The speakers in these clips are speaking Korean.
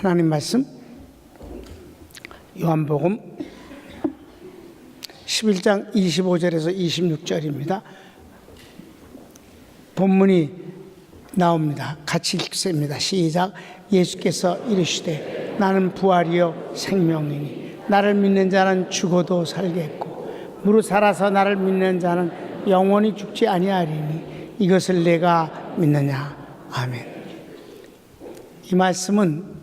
하나님 말씀 요한복음 11장 25절에서 26절입니다. 본문이 나옵니다. 같이 읽습니다. 시작. 예수께서 이르시되 나는 부활이요 생명이니 나를 믿는 자는 죽어도 살겠고 무릇 살아서 나를 믿는 자는 영원히 죽지 아니하리니 이것을 내가 믿느냐. 아멘. 이 말씀은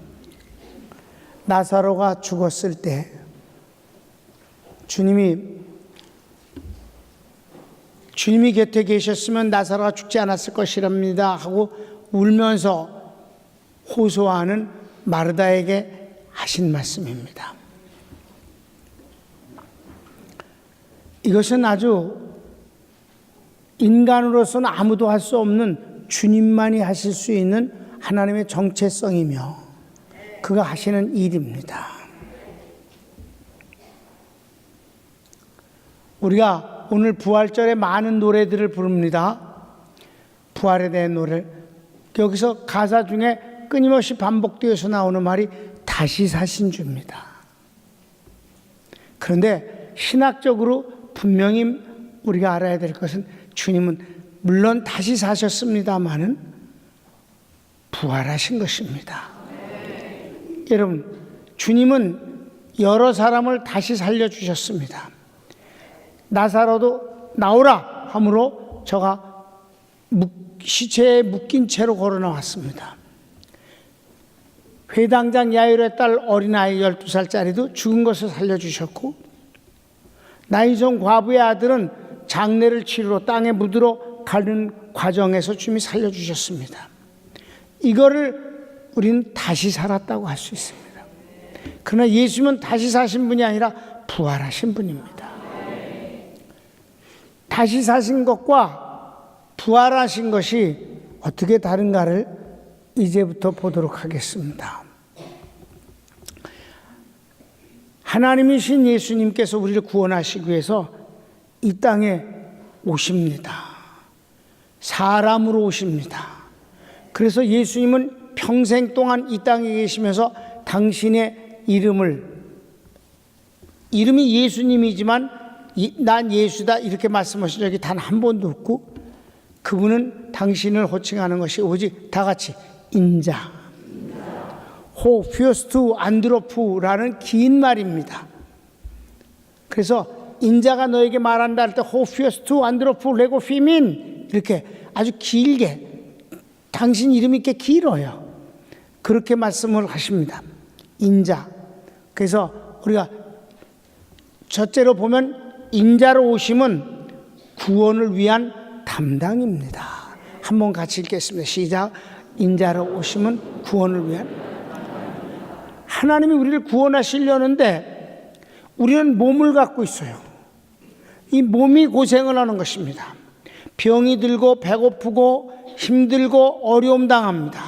나사로가 죽었을 때 주님이 주님이 곁에 계셨으면 나사로가 죽지 않았을 것이랍니다 하고 울면서 호소하는 마르다에게 하신 말씀입니다. 이것은 아주 인간으로서는 아무도 할 수 없는 주님만이 하실 수 있는 하나님의 정체성이며 그가 하시는 일입니다. 우리가 오늘 부활절에 많은 노래들을 부릅니다. 부활에 대한 노래. 여기서 가사 중에 끊임없이 반복되어서 나오는 말이 다시 사신 주입니다. 그런데 신학적으로 분명히 우리가 알아야 될 것은 주님은 물론 다시 사셨습니다마는 부활하신 것입니다. 여러분, 주님은 여러 사람을 다시 살려주셨습니다. 나사로도 나오라 하므로 저가 시체에 묶인 채로 걸어 나왔습니다. 회당장 야유의 딸 어린아이 12살짜리도 죽은 것을 살려주셨고 나이성 과부의 아들은 장례를 치르러 땅에 묻으러 가는 과정에서 주님이 살려주셨습니다. 이거를 우리는 다시 살았다고 할 수 있습니다. 그러나 예수님은 다시 사신 분이 아니라 부활하신 분입니다. 다시 사신 것과 부활하신 것이 어떻게 다른가를 이제부터 보도록 하겠습니다. 하나님이신 예수님께서 우리를 구원하시기 위해서 이 땅에 오십니다. 사람으로 오십니다. 그래서 예수님은 평생 동안 이 땅에 계시면서 당신의 이름을 이름이 예수님이지만 난 예수다 이렇게 말씀하신 적이 단 한 번도 없고 그분은 당신을 호칭하는 것이 오직 다 같이 인자 호 퓨스투 안드로프라는 긴 말입니다. 그래서 인자가 너에게 말한다 할 때 호퓨스투 안드로프 레고 피민 이렇게 아주 길게 당신 이름이 꽤 길어요. 그렇게 말씀을 하십니다. 인자. 그래서 우리가 첫째로 보면 인자로 오심은 구원을 위한 담당입니다. 한번 같이 읽겠습니다. 시작. 인자로 오심은 구원을 위한 하나님이 우리를 구원하시려는데 우리는 몸을 갖고 있어요. 이 몸이 고생을 하는 것입니다. 병이 들고 배고프고 힘들고 어려움 당합니다.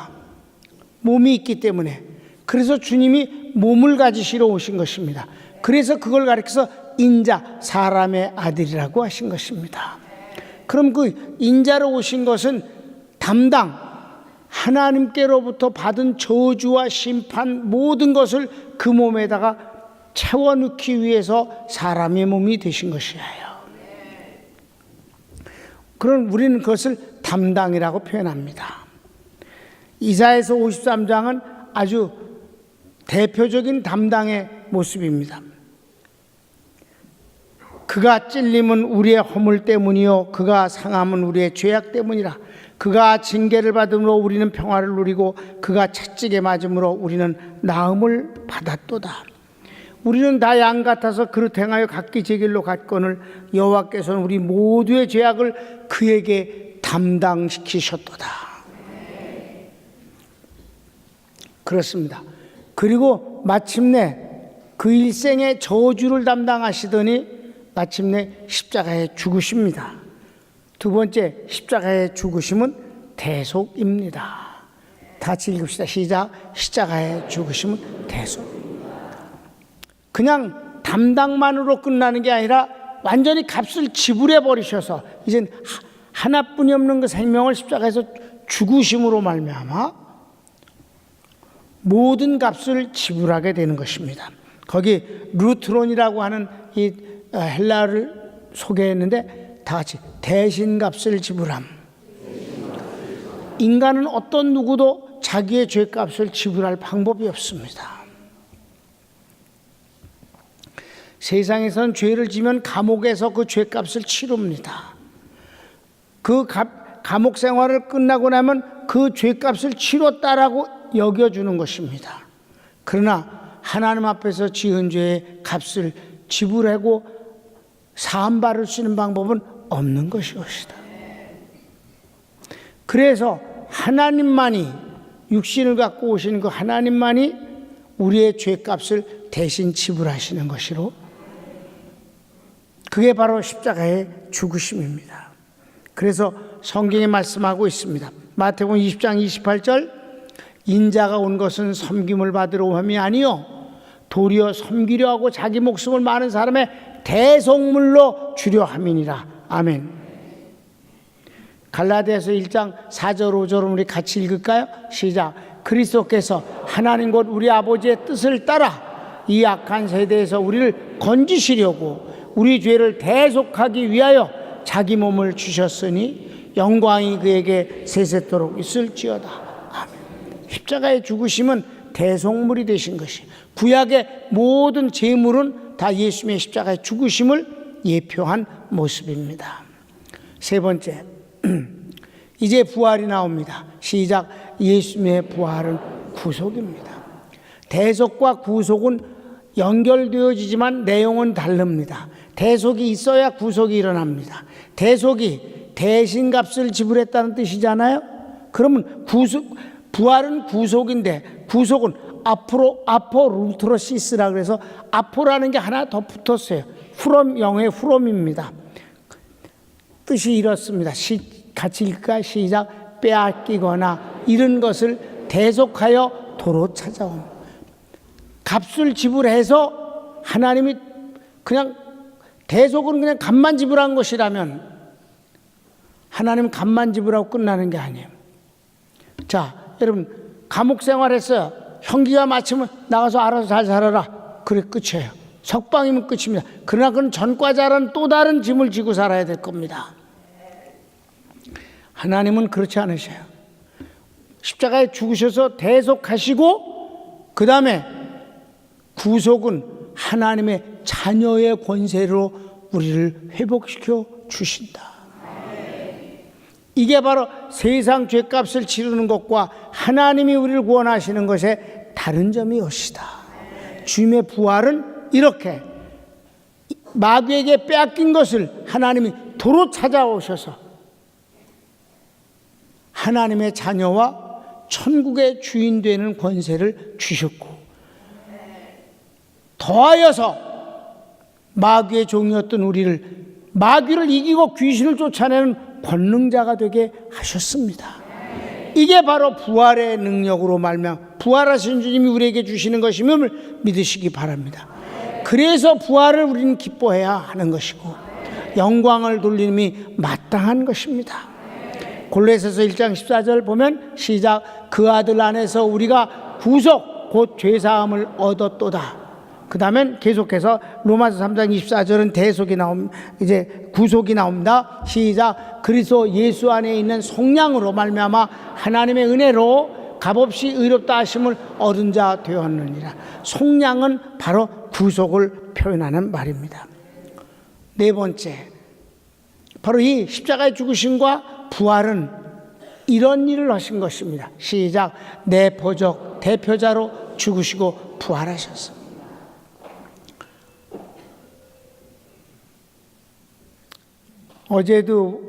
몸이 있기 때문에 그래서 주님이 몸을 가지시러 오신 것입니다. 그래서 그걸 가리켜서 인자 사람의 아들이라고 하신 것입니다. 그럼 그 인자로 오신 것은 담당 하나님께로부터 받은 저주와 심판 모든 것을 그 몸에다가 채워 넣기 위해서 사람의 몸이 되신 것이에요. 그럼 우리는 그것을 담당이라고 표현합니다. 이사에서 53장은 아주 대표적인 담당의 모습입니다. 그가 찔림은 우리의 허물 때문이요 그가 상함은 우리의 죄악 때문이라 그가 징계를 받음으로 우리는 평화를 누리고 그가 채찍에 맞음으로 우리는 나음을 받았도다. 우리는 다 양 같아서 그릇 행하여 각기 제 길로 갔거늘 여호와께서는 우리 모두의 죄악을 그에게 담당시키셨도다. 그렇습니다. 그리고 마침내 그 일생의 저주를 담당하시더니 마침내 십자가에 죽으십니다. 두 번째 십자가에 죽으심은 대속입니다. 같이 읽읍시다. 시작. 십자가에 죽으심은 대속. 그냥 담당만으로 끝나는 게 아니라 완전히 값을 지불해 버리셔서 이젠 하나뿐이 없는 그 생명을 십자가에서 죽으심으로 말미암아 모든 값을 지불하게 되는 것입니다. 거기 루트론이라고 하는 이 어, 헬라를 소개했는데 다 같이 대신 값을 지불함. 인간은 어떤 누구도 자기의 죄값을 지불할 방법이 없습니다. 세상에선 죄를 지면 감옥에서 그 죄값을 치릅니다. 그 가, 감옥 생활을 끝나고 나면 그 죄값을 치렀다라고 여겨주는 것입니다. 그러나 하나님 앞에서 지은 죄의 값을 지불하고 사함받을 수 있는 방법은 없는 것이옵시다. 그래서 하나님만이 육신을 갖고 오신 그 하나님만이 우리의 죄값을 대신 지불하시는 것이로 그게 바로 십자가의 죽으심입니다. 그래서 성경에 말씀하고 있습니다. 마태복음 20장 28절 인자가 온 것은 섬김을 받으러 옴이 아니요 도리어 섬기려 하고 자기 목숨을 많은 사람의 대속물로 주려 함이니라. 아멘. 갈라디아서 1장 4절 5절을 우리 같이 읽을까요? 시작. 그리스도께서 하나님 곧 우리 아버지의 뜻을 따라 이 악한 세대에서 우리를 건지시려고 우리 죄를 대속하기 위하여 자기 몸을 주셨으니 영광이 그에게 세세토록 있을지어다. 십자가의 죽으심은 대속물이 되신 것이 구약의 모든 제물은 다 예수님의 십자가의 죽으심을 예표한 모습입니다. 세 번째, 이제 부활이 나옵니다. 시작. 예수님의 부활은 구속입니다. 대속과 구속은 연결되어지지만 내용은 다릅니다. 대속이 있어야 구속이 일어납니다. 대속이 대신 값을 지불했다는 뜻이잖아요. 그러면 구속 부활은 구속인데 구속은 앞으로 아포 루트로시스라 그래서 아포라는 게 하나 더 붙었어요. 후롬 영의 후롬입니다. 뜻이 이렇습니다. 시, 같이 읽을까 시작 빼앗기거나 이런 것을 대속하여 도로 찾아옴. 값을 지불해서 하나님이 그냥 대속은 그냥 값만 지불한 것이라면 하나님 값만 지불하고 끝나는 게 아니에요. 자, 여러분 감옥 생활했어요. 형기가 마치면 나가서 알아서 잘 살아라. 그래 끝이에요. 석방이면 끝입니다. 그러나 그는 전과자라는 또 다른 짐을 지고 살아야 될 겁니다. 하나님은 그렇지 않으셔요. 십자가에 죽으셔서 대속하시고 그 다음에 구속은 하나님의 자녀의 권세로 우리를 회복시켜 주신다. 이게 바로 세상 죄값을 치르는 것과 하나님이 우리를 구원하시는 것의 다른 점이 것이다. 주님의 부활은 이렇게 마귀에게 빼앗긴 것을 하나님이 도로 찾아오셔서 하나님의 자녀와 천국의 주인 되는 권세를 주셨고 더하여서 마귀의 종이었던 우리를 마귀를 이기고 귀신을 쫓아내는 권능자가 되게 하셨습니다. 이게 바로 부활의 능력으로 말며 부활하신 주님이 우리에게 주시는 것임을 믿으시기 바랍니다. 그래서 부활을 우리는 기뻐해야 하는 것이고 영광을 돌림이 마땅한 것입니다. 골로새서 1장 14절 보면 시작 그 아들 안에서 우리가 구속 곧 죄 사함을 얻었도다. 그 다음엔 계속해서 로마서 3장 24절은 대속이 나옴, 이제 구속이 나옵니다. 시작. 그리스도 예수 안에 있는 속량으로 말미암아 하나님의 은혜로 값없이 의롭다 하심을 얻은 자 되었느니라. 속량은 바로 구속을 표현하는 말입니다. 네 번째. 바로 이 십자가의 죽으심과 부활은 이런 일을 하신 것입니다. 시작. 내 보적 대표자로 죽으시고 부활하셨습니다. 어제도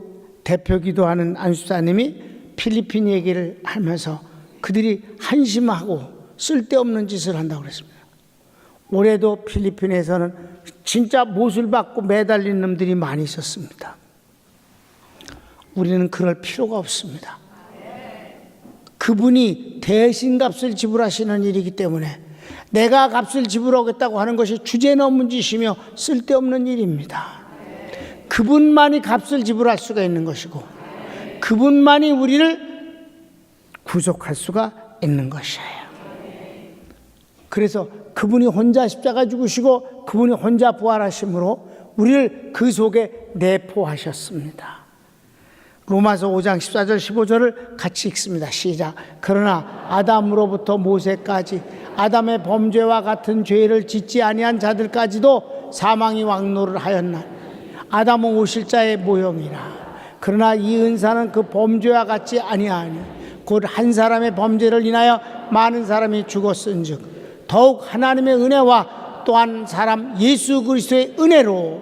대표 기도하는 안수사님이 필리핀 얘기를 하면서 그들이 한심하고 쓸데없는 짓을 한다고 그랬습니다. 올해도 필리핀에서는 진짜 못을 받고 매달린 놈들이 많이 있었습니다. 우리는 그럴 필요가 없습니다. 그분이 대신 값을 지불하시는 일이기 때문에 내가 값을 지불하겠다고 하는 것이 주제넘은 짓이며 쓸데없는 일입니다. 그분만이 값을 지불할 수가 있는 것이고 그분만이 우리를 구속할 수가 있는 것이에요. 그래서 그분이 혼자 십자가 죽으시고 그분이 혼자 부활하심으로 우리를 그 속에 내포하셨습니다. 로마서 5장 14절 15절을 같이 읽습니다. 시작. 그러나 아담으로부터 모세까지 아담의 범죄와 같은 죄를 짓지 아니한 자들까지도 사망이 왕노를 하였나. 아담은 오실자의 모형이라. 그러나 이 은사는 그 범죄와 같지 아니하니 곧 한 사람의 범죄를 인하여 많은 사람이 죽었은즉 더욱 하나님의 은혜와 또한 사람 예수 그리스도의 은혜로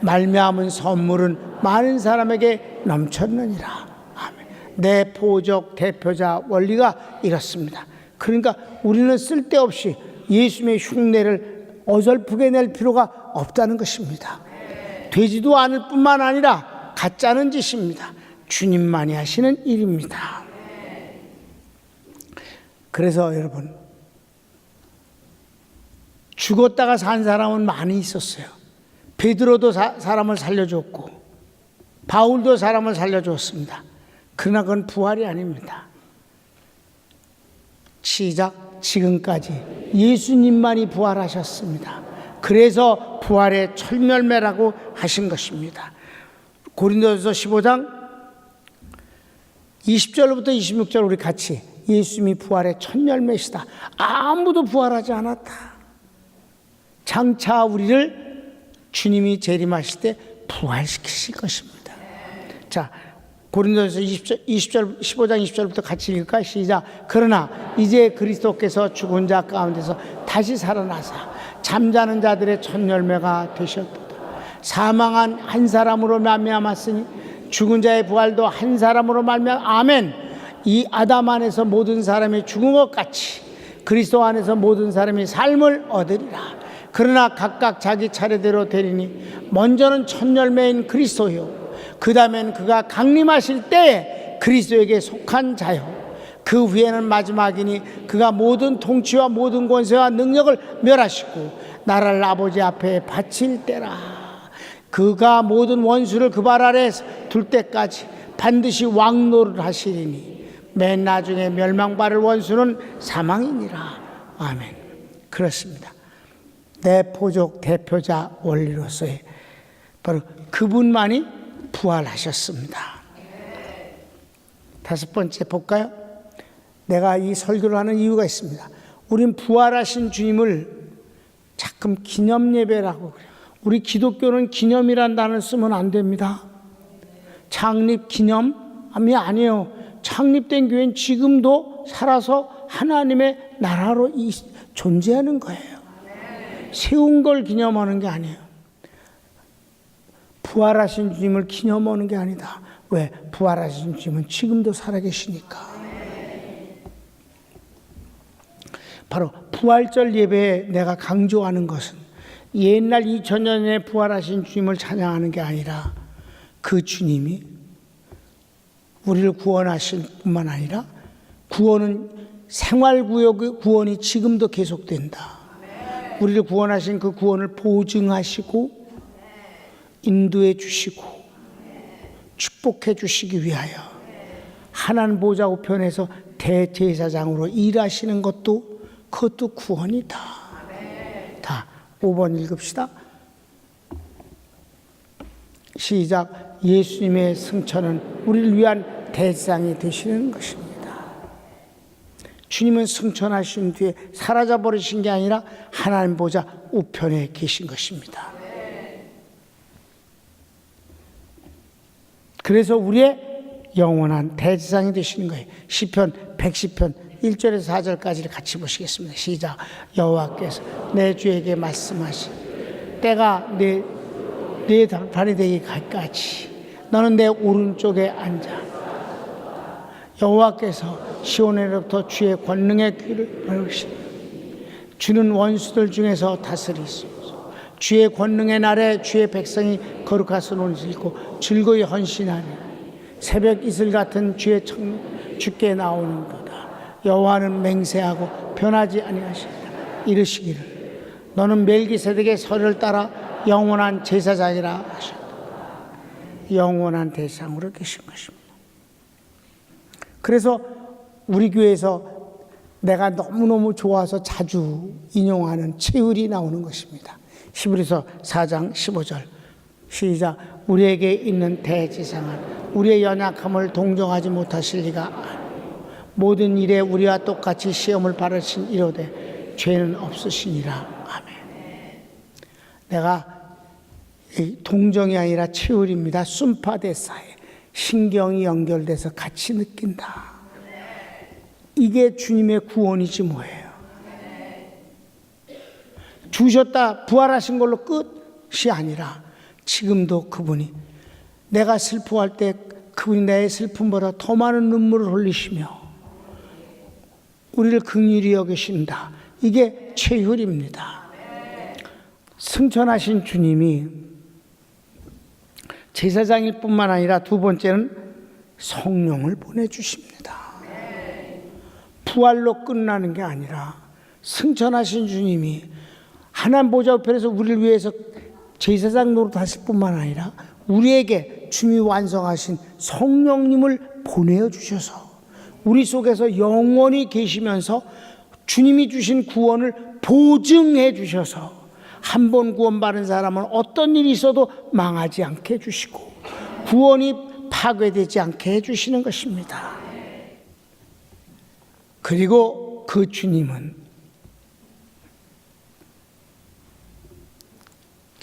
말미암은 선물은 많은 사람에게 넘쳤느니라. 아멘. 내 포적 대표자 원리가 이렇습니다. 그러니까 우리는 쓸데없이 예수님의 흉내를 어설프게 낼 필요가 없다는 것입니다. 되지도 않을 뿐만 아니라 가짜는 짓입니다. 주님만이 하시는 일입니다. 그래서 여러분 죽었다가 산 사람은 많이 있었어요. 베드로도 사, 사람을 살려줬고 바울도 사람을 살려줬습니다. 그러나 그건 부활이 아닙니다. 시작 지금까지 예수님만이 부활하셨습니다. 그래서 부활의 철멸매라고 하신 것입니다. 고린도서 15장 20절부터 26절 우리 같이 예수님이 부활의 첫 열매시다. 아무도 부활하지 않았다. 장차 우리를 주님이 재림하실 때 부활시키실 것입니다. 자, 고린도서 20절, 20절 15장 20절부터 같이 읽을까? 시작. 그러나 이제 그리스도께서 죽은 자 가운데서 다시 살아나사 잠자는 자들의 첫 열매가 되셨도다. 사망한 한 사람으로 말미암았으니 죽은 자의 부활도 한 사람으로 말미암 아멘. 이 아담 안에서 모든 사람이 죽은 것 같이 그리스도 안에서 모든 사람이 삶을 얻으리라. 그러나 각각 자기 차례대로 되리니 먼저는 첫 열매인 그리스도요. 그 다음엔 그가 강림하실 때 그리스도에게 속한 자요. 그 후에는 마지막이니 그가 모든 통치와 모든 권세와 능력을 멸하시고 나라를 아버지 앞에 바칠 때라. 그가 모든 원수를 그 발 아래 둘 때까지 반드시 왕노를 하시리니 맨 나중에 멸망받을 원수는 사망이니라. 아멘. 그렇습니다. 내 포족 대표자 원리로서의 바로 그분만이 부활하셨습니다. 다섯 번째 볼까요? 내가 이 설교를 하는 이유가 있습니다. 우린 부활하신 주님을 자꾸 기념 예배라고 그래요. 우리 기독교는 기념이란 단어를 쓰면 안 됩니다. 창립 기념이 아니에요. 창립된 교회는 지금도 살아서 하나님의 나라로 존재하는 거예요. 세운 걸 기념하는 게 아니에요. 부활하신 주님을 기념하는 게 아니다. 왜? 부활하신 주님은 지금도 살아계시니까. 바로 부활절 예배에 내가 강조하는 것은 옛날 2000년 전에 부활하신 주님을 찬양하는 게 아니라 그 주님이 우리를 구원하신 뿐만 아니라 구원은 생활구역의 구원이 지금도 계속된다. 우리를 구원하신 그 구원을 보증하시고 인도해 주시고 축복해 주시기 위하여 하나님 보좌 우편에서 대제사장으로 일하시는 것도 그것도 구원이다. 다 5번 읽읍시다. 시작. 예수님의 승천은 우리를 위한 대상이 되시는 것입니다. 주님은 승천하신 뒤에 사라져 버리신 게 아니라 하나님 보좌 우편에 계신 것입니다. 그래서 우리의 영원한 대지상이 되시는 거예요. 시편 110편 1절에서 4절까지를 같이 보시겠습니다. 시작. 여호와께서 내 주에게 말씀하시 때가 내 내 발이 되기 갈까지 너는 내 오른쪽에 앉아 여호와께서 시온에로부터 주의 권능의 귀를 열으시 주는 원수들 중에서 다스리소서 주의 권능의 날에 주의 백성이 거룩하소는 읽고 즐거이 헌신하니 새벽 이슬 같은 주의 청 주께 나오는 거다. 여호와는 맹세하고 변하지 아니하신다. 이르시기를 너는 멜기세덱의 설을 따라 영원한 제사장이라 하셨다. 영원한 대상으로 계신 것입니다. 그래서 우리 교회에서 내가 너무너무 좋아서 자주 인용하는 체율이 나오는 것입니다. 히브리서 4장 15절 시작 우리에게 있는 대지상은 우리의 연약함을 동정하지 못하실 리가. 모든 일에 우리와 똑같이 시험을 받으신 이로되 죄는 없으시니라 아멘. 내가 이 동정이 아니라 체율입니다. 순파대사에 신경이 연결돼서 같이 느낀다. 이게 주님의 구원이지 뭐예요. 주셨다 부활하신 걸로 끝이 아니라 지금도 그분이 내가 슬퍼할 때 그분이 내 슬픔보다 더 많은 눈물을 흘리시며 우리를 긍휼히 여기신다. 이게 최율입니다. 승천하신 주님이 제사장일 뿐만 아니라 두 번째는 성령을 보내주십니다. 부활로 끝나는 게 아니라 승천하신 주님이 하나님 보좌 우편에서 우리를 위해서 제사장 노릇하실 뿐만 아니라 우리에게 주님이 완성하신 성령님을 보내어 주셔서 우리 속에서 영원히 계시면서 주님이 주신 구원을 보증해 주셔서 한 번 구원받은 사람은 어떤 일이 있어도 망하지 않게 해주시고 구원이 파괴되지 않게 해주시는 것입니다. 그리고 그 주님은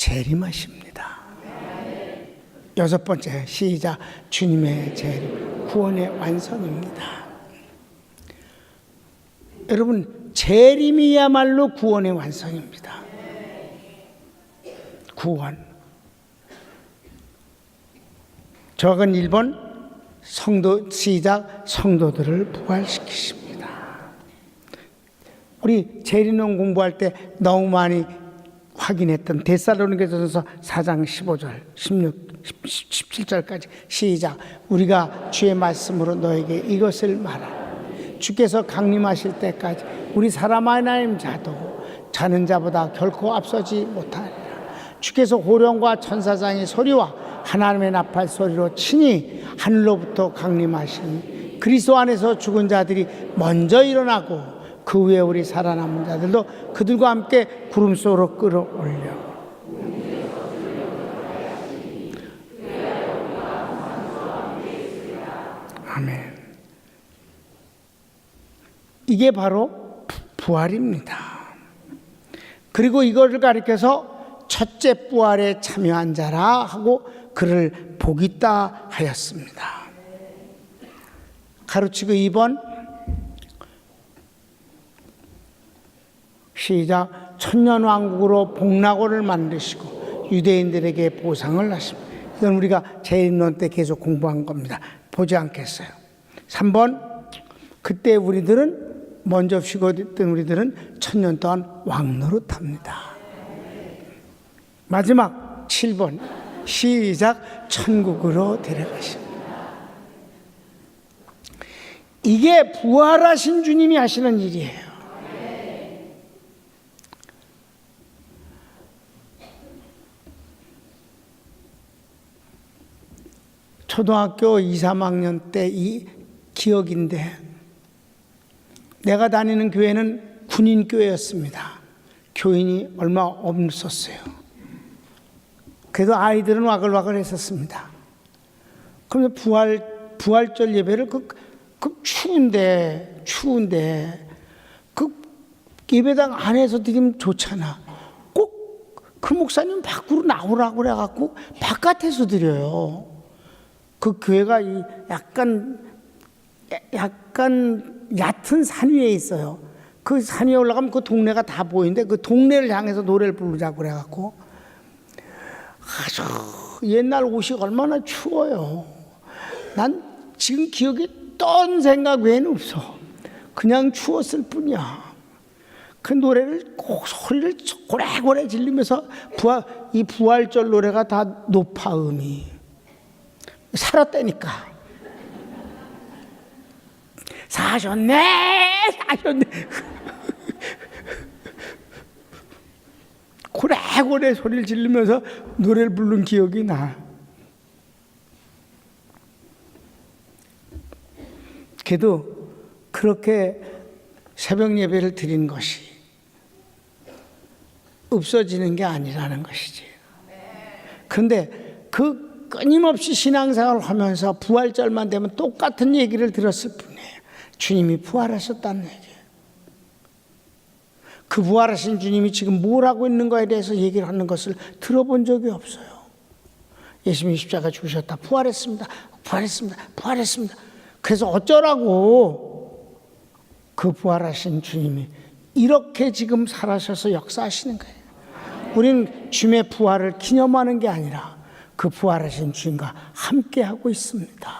재림하십니다. 여섯 번째 시작 주님의 재림 구원의 완성입니다. 여러분 재림이야말로 구원의 완성입니다. 구원. 적은 1번 성도 시작 성도들을 부활시키십니다. 우리 재림론 공부할 때 너무 많이 확인했던 데살로니가전서 4장 15절, 16, 17절까지 시작. 우리가 주의 말씀으로 너에게 이것을 말하라. 주께서 강림하실 때까지 우리 사람 하나님 자도 자는 자보다 결코 앞서지 못하리라. 주께서 호령과 천사장의 소리와 하나님의 나팔 소리로 친히 하늘로부터 강림하시니 그리스도 안에서 죽은 자들이 먼저 일어나고 그 후에 우리 살아남은 자들도 그들과 함께 구름 속으로 끌어올려. 아멘. 이게 바로 부활입니다. 그리고 이거를 가리켜서 첫째 부활에 참여한 자라 하고 그를 복있다 하였습니다. 가르치고 2번 시작 천년 왕국으로 복락고를 만드시고 유대인들에게 보상을 하십니다. 이건 우리가 재림론 때 계속 공부한 겁니다. 보지 않겠어요. 3번 그때 우리들은 먼저 쉬고 있던 우리들은 천년 동안 왕노릇합니다. 마지막 7번 시작 천국으로 데려가십니다. 이게 부활하신 주님이 하시는 일이에요. 초등학교 2, 3학년 때 이 기억인데 내가 다니는 교회는 군인 교회였습니다. 교인이 얼마 없었어요. 그래도 아이들은 와글와글 했었습니다. 그러면 부활, 부활절 예배를 그, 그 추운데, 추운데, 그 예배당 안에서 드리면 좋잖아. 꼭 그 목사님 밖으로 나오라고 그래갖고 바깥에서 드려요. 그 교회가 이 약간, 약간 얕은 산 위에 있어요. 그 산 위에 올라가면 그 동네가 다 보이는데 그 동네를 향해서 노래를 부르자고 그래갖고 아주 옛날 옷이 얼마나 추워요. 난 지금 기억에 떤 생각 외에는 없어. 그냥 추웠을 뿐이야. 그 노래를 꼭 소리를 고래고래 질리면서 부활, 이 부활절 노래가 다 높아 음이. 살았다니까. 사셨네, 사셨네. 고래고래 소리를 지르면서 노래를 부른 기억이 나. 그래도 그렇게 새벽 예배를 드린 것이 없어지는 게 아니라는 것이지. 그런데 그 끊임없이 신앙생활을 하면서 부활절만 되면 똑같은 얘기를 들었을 뿐이에요. 주님이 부활하셨다는 얘기예요. 그 부활하신 주님이 지금 뭘 하고 있는 거에 대해서 얘기를 하는 것을 들어본 적이 없어요. 예수님이 십자가 죽으셨다. 부활했습니다. 부활했습니다. 부활했습니다. 그래서 어쩌라고 그 부활하신 주님이 이렇게 지금 살아셔서 역사하시는 거예요. 우리는 주님의 부활을 기념하는 게 아니라 그 부활하신 주님과 함께하고 있습니다.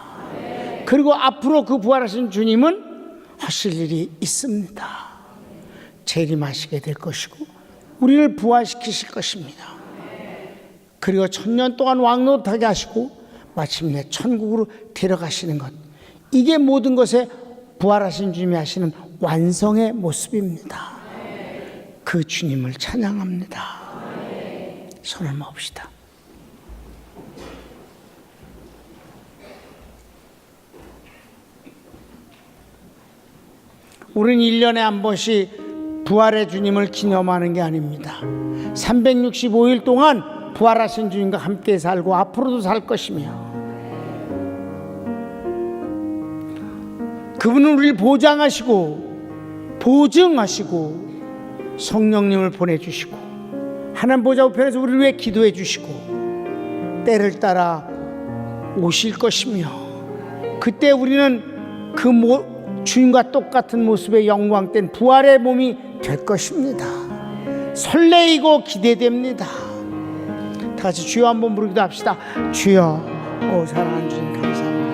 그리고 앞으로 그 부활하신 주님은 하실 일이 있습니다. 재림하시게 될 것이고 우리를 부활시키실 것입니다. 그리고 천년 동안 왕노릇하게 하시고 마침내 천국으로 데려가시는 것. 이게 모든 것에 부활하신 주님이 하시는 완성의 모습입니다. 그 주님을 찬양합니다. 손을 모읍시다. 우리는 1년에 한 번씩 부활의 주님을 기념하는 게 아닙니다. 365일 동안 부활하신 주님과 함께 살고 앞으로도 살 것이며 그분은 우리를 보장하시고 보증하시고 성령님을 보내주시고 하나님 보좌 우편에서 우리를 위해 기도해 주시고 때를 따라 오실 것이며 그때 우리는 그 모, 주님과 똑같은 모습의 영광된 부활의 몸이 될 것입니다. 설레이고 기대됩니다. 다 같이 주여 한번 부르기도 합시다. 주여, 오 사랑하는 주님 감사합니다.